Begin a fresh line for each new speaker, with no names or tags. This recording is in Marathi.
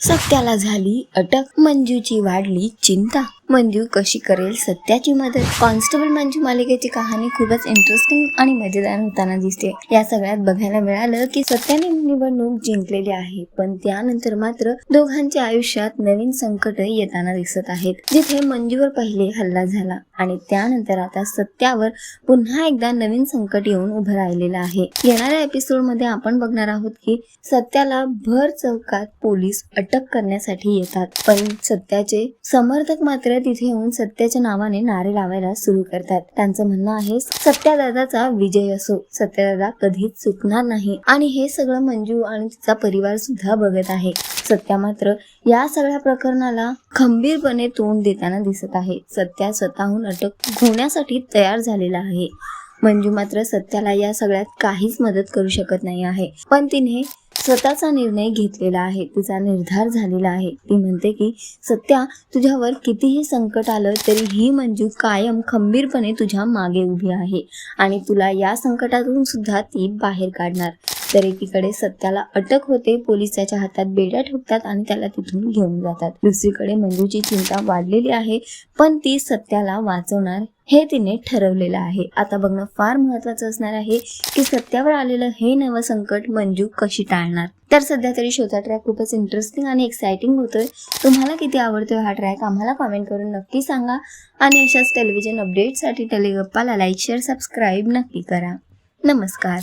सत्याला झाली अटक मंजूची वाढली चिंता. मंजू कशी करेल सत्याची मदत? कॉन्स्टेबल मंजू मालिकेची कहाणी खूपच इंटरेस्टिंग आणि मजेदार होताना दिसते. या सगळ्यात बघायला मिळालं की सत्याने निवडणूक जिंकलेली आहे पण त्यानंतर मात्र दोघांच्या आयुष्यात नवीन संकट येताना दिसत आहेत जिथे मंजूवर पहिले हल्ला झाला आणि त्यानंतर आता सत्यावर पुन्हा एकदा नवीन संकट येऊन उभं राहिलेलं आहे. येणाऱ्या एपिसोडमध्ये आपण बघणार आहोत की सत्याला भर चौकात पोलीस अटक करण्यासाठी येतात पण सत्याचे समर्थक मात्र तिथे येऊन सत्याच्या नावाने नारे लावायला सुरू करतात. त्यांचं म्हणणं आहे सत्यादादाचा विजय असो. सत्यादादा कधीच चुकणार नाही. आणि हे सगळं मंजू आणि तिचा परिवार सुद्धा बघत आहे. सत्या मात्र या सगळ्या प्रकरणाला खंबीरपणे तोंड देताना दिसत आहे. सत्या स्वतःहून अटक होण्यासाठी तयार झालेला आहे. मंजू मात्र सत्याला या सगळ्यात काहीच मदत करू शकत नाही आहे. पण तिने स्वतःचा निर्णय घेतलेला आहे. तिचा निर्धार झालेला आहे. ती म्हणते की सत्या तुझ्यावर कितीही संकट आलं तरी ही मंजू कायम खंबीरपणे तुझ्या मागे उभी आहे आणि तुला या संकटातून सुद्धा ती बाहेर काढणार. तर एकीकडे सत्याला अटक होते. पोलीस त्याच्या हातात बेड्या ठोकतात आणि त्याला तिथून घेऊन जातात. दुसरीकडे मंजूची चिंता वाढलेली आहे पण ती सत्याला वाचवणार हे तिने ठरवलेलं आहे. आता बघणं फार महत्वाचं असणार आहे की सत्यावर आलेलं हे नवं संकट मंजू कशी टाळणार? तर सध्या तरी शोचा ट्रॅक खूपच इंटरेस्टिंग आणि एक्साइटिंग होतोय. तुम्हाला किती आवडतोय हा ट्रॅक आम्हाला कमेंट करून नक्की सांगा. आणि अशाच टेलिव्हिजन अपडेटसाठी टेलिगप्पाला लाईक शेअर सबस्क्राईब नक्की करा. नमस्कार.